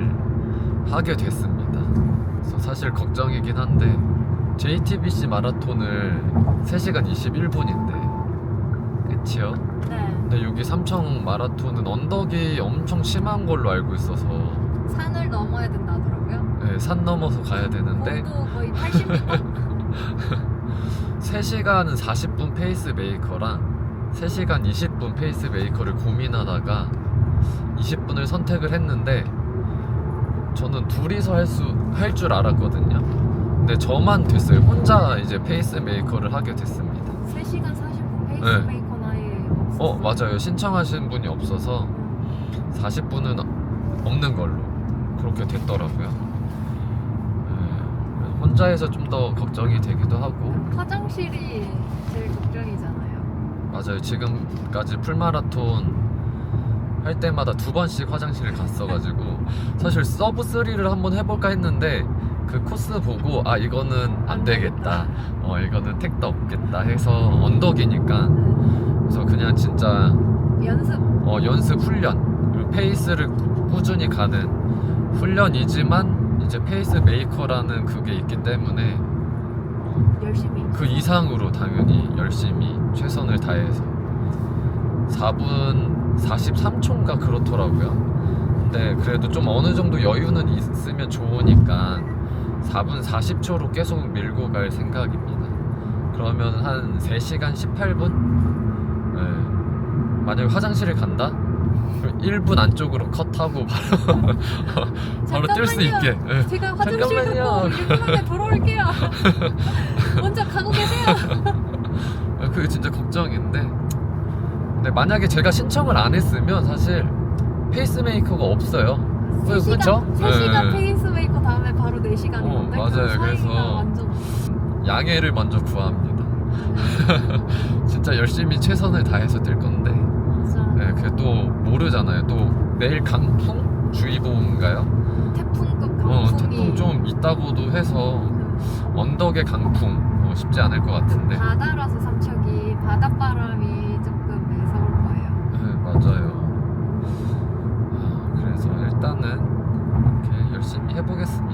내일 하게 됐습니다. 그래서 사실 걱정이긴 한데 JTBC 마라톤을 3시간 21분인데 그치요? 네. 근데 여기 삼청 마라톤은 언덕이 엄청 심한 걸로 알고 있어서 산을 넘어야 된다 하더라고요. 네, 산 넘어서 가야 되는데 고도 거의 80m? 3시간 40분 페이스 메이커랑 3시간 20분 페이스 메이커를 고민하다가 20분을 선택을 했는데 저는 둘이서 할 수 할 줄 알았거든요. 근데 저만 됐어요. 혼자 이제 페이스 메이커를 하게 됐습니다. 3시간 40분 페이스메이커는 아예 없었어. 어, 맞아요. 신청하신 분이 없어서 40분은 없는 걸로 그렇게 됐더라고요. 네, 혼자 해서 좀 더 걱정이 되기도 하고 화장실이 제일 걱정이잖아요. 맞아요. 지금까지 풀마라톤 할 때마다 두 번씩 화장실을 갔어가지고 사실 서브 3를 한번 해볼까 했는데 그 코스 보고 아 이거는 안 되겠다. 어 이거는 택도 없겠다 해서 언덕이니까 그래서 그냥 진짜 연습 어, 연습 훈련 그리고 페이스를 꾸- 꾸준히 가는 훈련이지만 이제 페이스 메이커라는 그게 있기 때문에 열심히. 그 이상으로 당연히 열심히 최선을 다해서 4분 43초인가 그렇더라고요. 근데 그래도 좀 어느 정도 여유는 있으면 좋으니까 4분 40초로 계속 밀고 갈 생각입니다. 그러면 한 3시간 18분? 네. 만약에 화장실을 간다? 그럼 1분 안쪽으로 컷하고 바로, 바로 뛸 수 있게. 네. 제가 화장실. 갔고 1분 안에 돌아올게요. 먼저 가고 계세요. 아, 그게 진짜 걱정인데 근데 만약에 제가 신청을 안 했으면 사실 페이스메이커가 없어요 3시간, 그쵸? 3시간 네. 페이스메이커 다음에 바로 4시간인데 어, 맞아요. 그래서- 완전 양해를 먼저 구합니다 진짜 열심히 최선을 다해서 뛸 건데 맞아. 네, 그게 또 모르잖아요 또 내일 강풍 주의보인가요? 태풍급 어, 강풍이 태풍 좀 있다고도 해서 언덕의 강풍 어, 쉽지 않을 것 같은데 바다라서 삼척이 바닷바람이 조금 매서울 거예요. 네, 맞아요. 아, 그래서 일단은 이렇게 열심히 해보겠습니다.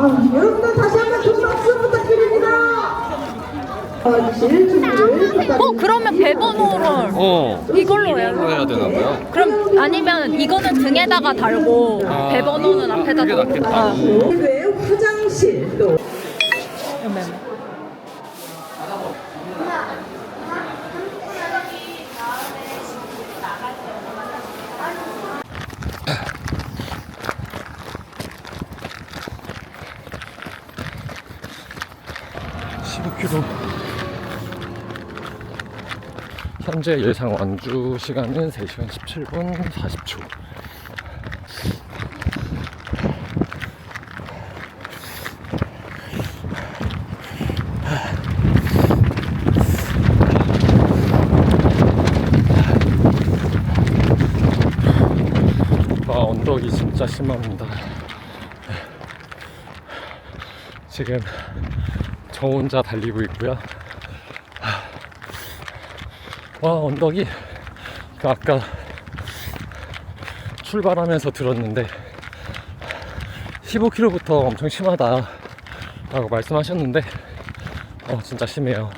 아, 여러분들 다시 한번 큰 박수 부탁드립니다. 와주실 준비를 부탁드립니다. 어 그러면 배번호를 어. 이걸로 해요? 해야 되나 봐요. 그럼 아니면 이거는 등에다가 달고 아, 배번호는 앞에다 그게 달고 낫겠다. 어. 네, 화장실 또 현재 예상 완주 시간은 3시간 17분 40초. 와, 언덕이 진짜 심합니다. 지금 저 혼자 달리고 있고요. 와 언덕이 그 아까 출발하면서 들었는데 15km부터 엄청 심하다 라고 말씀하셨는데 어 진짜 심해요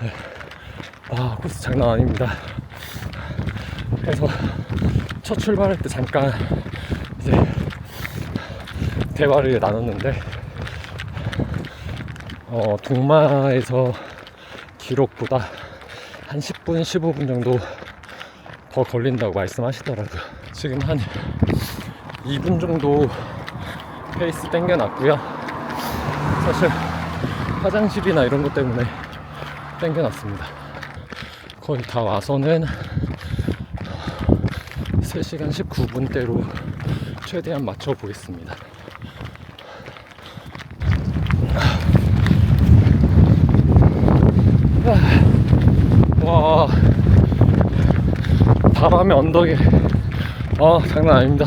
네. 와 코스 장난 아닙니다 그래서 첫 출발할 때 잠깐 이제 대화를 나눴는데 어, 동마에서 기록보다 한 10분, 15분 정도 더 걸린다고 말씀하시더라고요. 지금 한 2분 정도 페이스 땡겨놨고요. 사실 화장실이나 이런 것 때문에 땡겨놨습니다. 거의 다 와서는 3시간 19분대로 최대한 맞춰 보겠습니다. 와. 바람의 언덕에. 아 장난 아닙니다.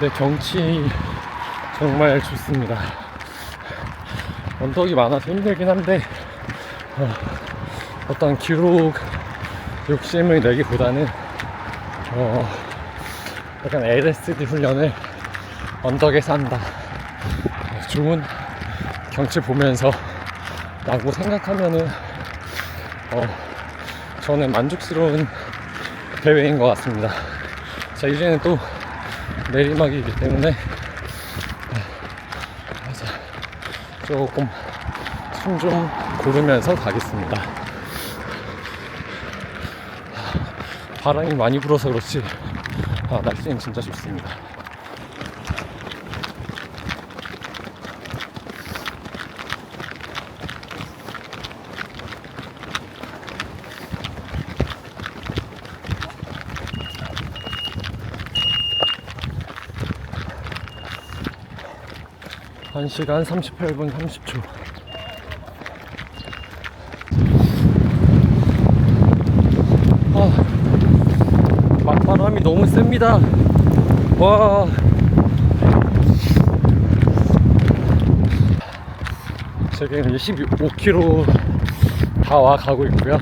네 경치 정말 좋습니다. 언덕이 많아서 힘들긴 한데 어, 어떤 기록 욕심을 내기보다는 어, 약간 LSD 훈련을 언덕에서 한다 좋은 경치 보면서 라고 생각하면은 어, 저는 만족스러운 대회인 것 같습니다. 자 이제는 또 내리막이기 때문에 그래서 조금 숨 좀 고르면서 가겠습니다. 바람이 많이 불어서 그렇지 아, 날씨는 진짜 좋습니다. 한시간 38분 30초. 아, 맞바람이 너무 셉니다. 와. 지금 25km 다 와 가고 있고요.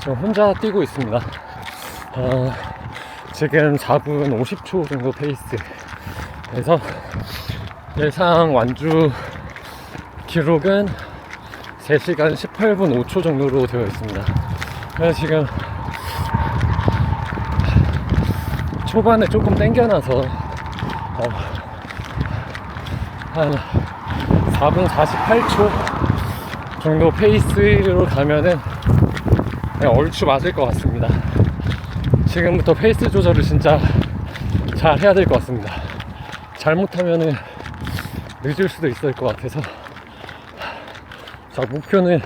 지금 혼자 뛰고 있습니다. 어, 지금 4분 50초 정도 페이스에서 예상 완주 기록은 3시간 18분 5초 정도로 되어 있습니다. 지금 초반에 조금 땡겨놔서 어, 한 4분 48초 정도 페이스로 가면은 얼추 맞을 것 같습니다. 지금부터 페이스 조절을 진짜 잘 해야 될 것 같습니다. 잘못하면은 늦을 수도 있을 것 같아서. 자 목표는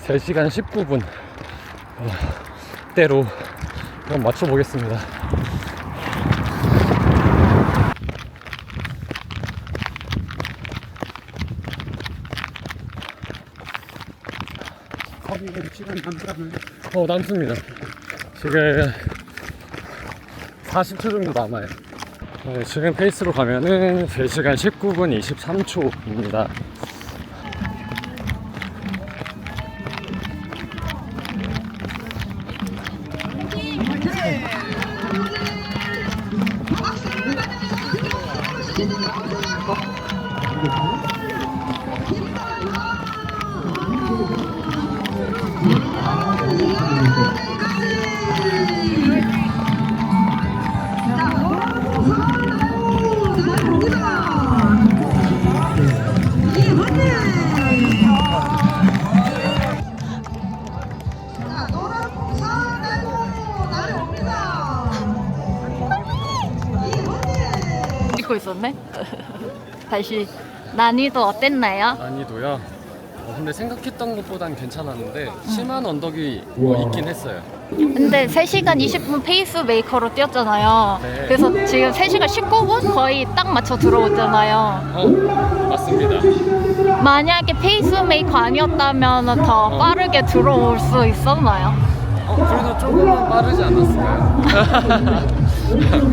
3시간 19분 어, 대로 한번 맞춰보겠습니다. 어 남습니다. 지금 40초 정도 남아요 네, 지금 페이스로 가면은 3시간 19분 23초입니다. 있었네. 다시 난이도 어땠나요? 난이도요. 어, 근데 생각했던 것보단 괜찮았는데 심한 언덕이 뭐 있긴 했어요. 근데 3시간 20분 페이스 메이커로 뛰었잖아요. 네. 그래서 지금 3시간 19분 거의 딱 맞춰 들어오잖아요. 어 맞습니다. 만약에 페이스 메이커 아니었다면 더 빠르게 들어올 수 있었나요? 어 그래도 조금은 빠르지 않았을까요?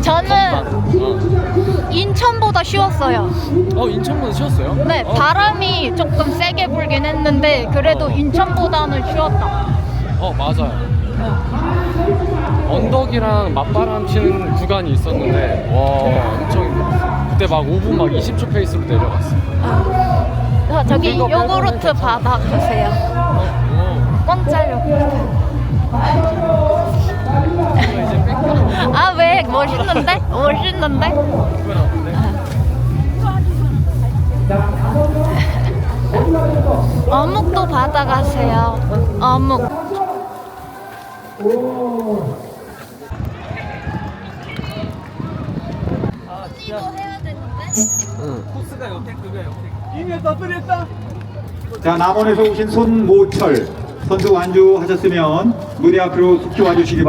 저는 어, 인천보다 쉬웠어요. 어 인천보다 쉬웠어요? 네, 어, 바람이 조금 세게 불긴 했는데 그래도 인천보다는 쉬웠다. 어 맞아요. 언덕이랑 맞바람 치는 구간이 있었는데 와 엄청. 그때 막 5분 막 20초 페이스로 내려갔어요. 어, 저기 요구르트. 받아 주세요. 어, 공짜 요 아, 왜 멋있는데? 멋있는데? 어묵도 받아가세요. 어묵. 이거 해야 되는데? 자, 남원에서 오신 손모철 선수 완주하셨으면 무대 앞으로 속히 와주시기 바랍니다.